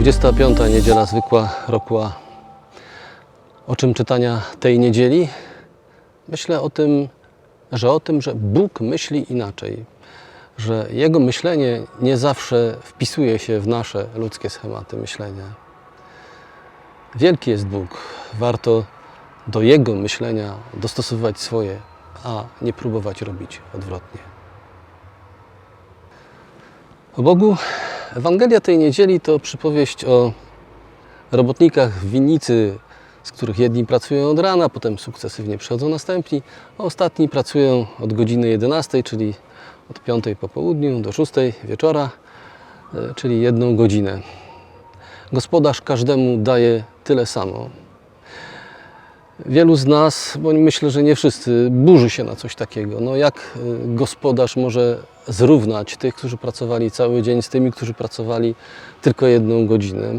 25. niedziela zwykła roku. O czym czytania tej niedzieli? Myślę o tym, że o tym, że Bóg myśli inaczej, że Jego myślenie nie zawsze wpisuje się w nasze ludzkie schematy myślenia. Wielki jest Bóg. Warto do Jego myślenia dostosowywać swoje, a nie próbować robić odwrotnie. O Bogu Ewangelia tej niedzieli to przypowieść o robotnikach w winnicy, z których jedni pracują od rana, potem sukcesywnie przychodzą następni, a ostatni pracują od godziny 11, czyli od 5 po południu do 6 wieczora, e, czyli jedną godzinę. Gospodarz każdemu daje tyle samo. Wielu z nas, bo myślę, że nie wszyscy, burzy się na coś takiego. No jak y, gospodarz może zrównać tych, którzy pracowali cały dzień z tymi, którzy pracowali tylko jedną godzinę?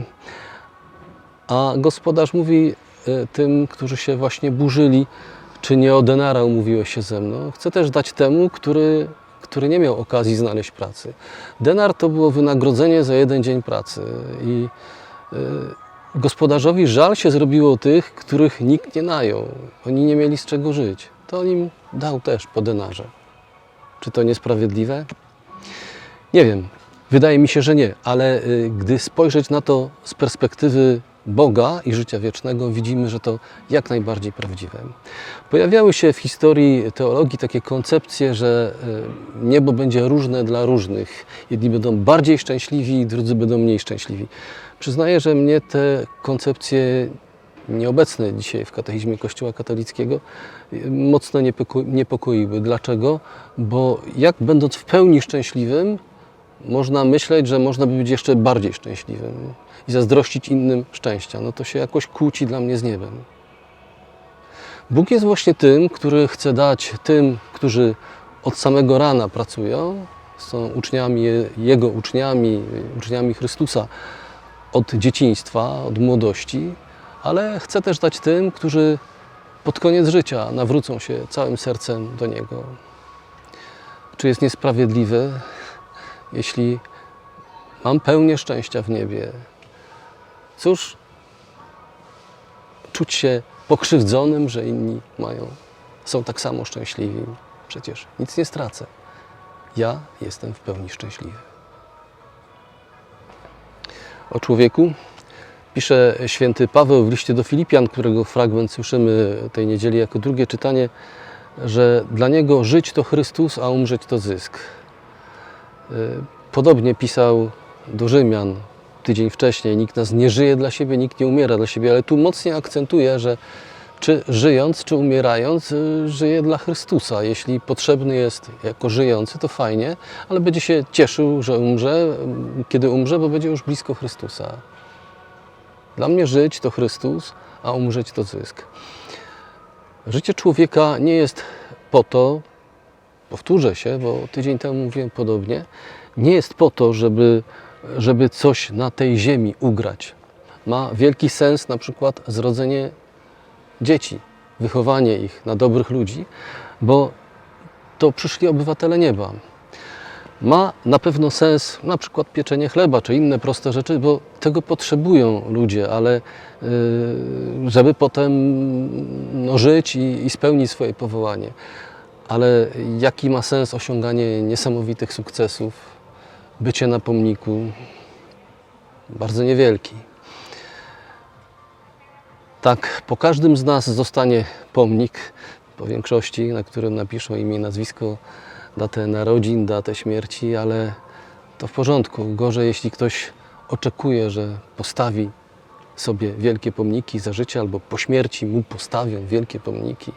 A gospodarz mówi y, tym, którzy się właśnie burzyli, czy nie o denara umówiłeś się ze mną. Chcę też dać temu, który, który nie miał okazji znaleźć pracy. Denar to było wynagrodzenie za jeden dzień pracy i y, Gospodarzowi żal się zrobiło tych, których nikt nie najął. Oni nie mieli z czego żyć. To on im dał też po denarze. Czy to niesprawiedliwe? Nie wiem. Wydaje mi się, że nie, ale y, gdy spojrzeć na to z perspektywy Boga i życia wiecznego, widzimy, że to jak najbardziej prawdziwe. Pojawiały się w historii teologii takie koncepcje, że y, niebo będzie różne dla różnych. Jedni będą bardziej szczęśliwi, drudzy będą mniej szczęśliwi. Przyznaję, że mnie te koncepcje nieobecne dzisiaj w katechizmie Kościoła katolickiego y, mocno niepoko- niepokoiły. Dlaczego? Bo jak będąc w pełni szczęśliwym, można myśleć, że można by być jeszcze bardziej szczęśliwym i zazdrościć innym szczęścia. No to się jakoś kłóci dla mnie z niebem. Bóg jest właśnie tym, który chce dać tym, którzy od samego rana pracują, są uczniami, Jego uczniami, uczniami Chrystusa od dzieciństwa, od młodości, ale chce też dać tym, którzy pod koniec życia nawrócą się całym sercem do Niego. Czy jest niesprawiedliwe, jeśli mam pełnię szczęścia w niebie? Cóż, czuć się pokrzywdzonym, że inni mają, są tak samo szczęśliwi. Przecież nic nie stracę. Ja jestem w pełni szczęśliwy. O człowieku pisze święty Paweł w liście do Filipian, którego fragment słyszymy tej niedzieli jako drugie czytanie, że dla niego żyć to Chrystus, a umrzeć to zysk. Y, Podobnie pisał do Rzymian tydzień wcześniej. Nikt nas nie żyje dla siebie, nikt nie umiera dla siebie, ale tu mocniej akcentuje, że czy żyjąc, czy umierając, y, żyje dla Chrystusa. Jeśli potrzebny jest jako żyjący, to fajnie, ale będzie się cieszył, że umrze, y, kiedy umrze, bo będzie już blisko Chrystusa. Dla mnie żyć to Chrystus, a umrzeć to zysk. Życie człowieka nie jest po to, powtórzę się, bo tydzień temu mówiłem podobnie, nie jest po to, żeby, żeby coś na tej ziemi ugrać. Ma wielki sens na przykład zrodzenie dzieci, wychowanie ich na dobrych ludzi, bo to przyszli obywatele nieba. Ma na pewno sens na przykład pieczenie chleba czy inne proste rzeczy, bo tego potrzebują ludzie, ale yy, żeby potem no, żyć i, i spełnić swoje powołanie. Ale jaki ma sens osiąganie niesamowitych sukcesów, bycie na pomniku? Bardzo niewielki. Tak, po każdym z nas zostanie pomnik, po większości, na którym napiszą imię, nazwisko, datę narodzin, datę śmierci, ale to w porządku. Gorzej, jeśli ktoś oczekuje, że postawi sobie wielkie pomniki za życia, albo po śmierci mu postawią wielkie pomniki.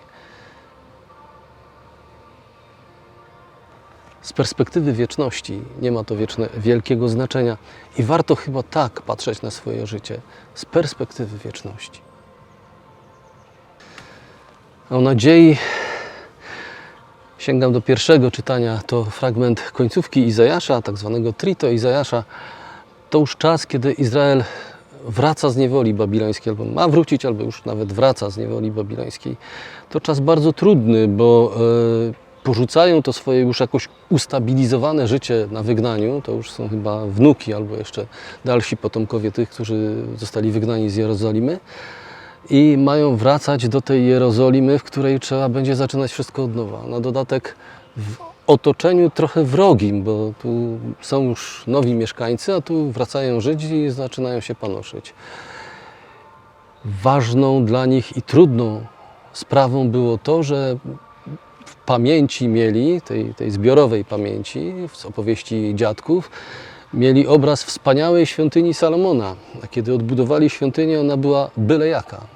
Z perspektywy wieczności nie ma to wieczne, wielkiego znaczenia i warto chyba tak patrzeć na swoje życie z perspektywy wieczności. O nadziei sięgam do pierwszego czytania. To fragment końcówki Izajasza, tak zwanego Trito Izajasza. To już czas, kiedy Izrael wraca z niewoli babilońskiej, albo ma wrócić, albo już nawet wraca z niewoli babilońskiej. To czas bardzo trudny, bo porzucają to swoje już jakoś ustabilizowane życie na wygnaniu, to już są chyba wnuki albo jeszcze dalsi potomkowie tych, którzy zostali wygnani z Jerozolimy i mają wracać do tej Jerozolimy, w której trzeba będzie zaczynać wszystko od nowa. Na dodatek w otoczeniu trochę wrogim, bo tu są już nowi mieszkańcy, a tu wracają Żydzi i zaczynają się panoszyć. Ważną dla nich i trudną sprawą było to, że w pamięci mieli, tej, tej zbiorowej pamięci, z opowieści dziadków, mieli obraz wspaniałej świątyni Salomona. A kiedy odbudowali świątynię, ona była byle jaka.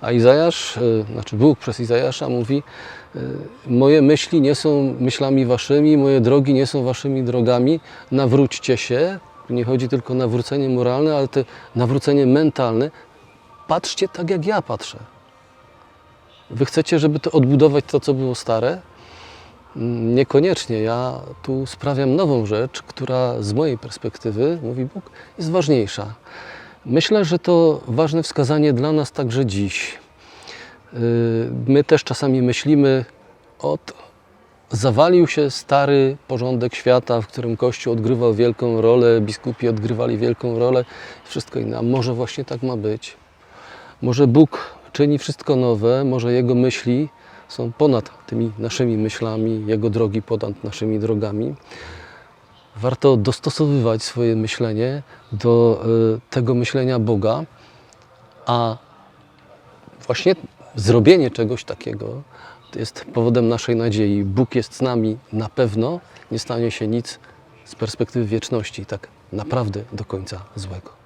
A Izajasz, y, znaczy Bóg przez Izajasza mówi, y, moje myśli nie są myślami waszymi, moje drogi nie są waszymi drogami, nawróćcie się. Nie chodzi tylko o nawrócenie moralne, ale to nawrócenie mentalne. Patrzcie tak, jak ja patrzę. Wy chcecie, żeby to odbudować to, co było stare? Mm, Niekoniecznie. Ja tu sprawiam nową rzecz, która z mojej perspektywy, mówi Bóg, jest ważniejsza. Myślę, że to ważne wskazanie dla nas także dziś. Yy, My też czasami myślimy, od zawalił się stary porządek świata, w którym Kościół odgrywał wielką rolę, biskupi odgrywali wielką rolę, wszystko inne. A może właśnie tak ma być? Może Bóg czyni wszystko nowe, może Jego myśli są ponad tymi naszymi myślami, Jego drogi ponad naszymi drogami. Warto dostosowywać swoje myślenie do y, tego myślenia Boga, a właśnie zrobienie czegoś takiego jest powodem naszej nadziei. Bóg jest z nami na pewno, nie stanie się nic z perspektywy wieczności tak naprawdę do końca złego.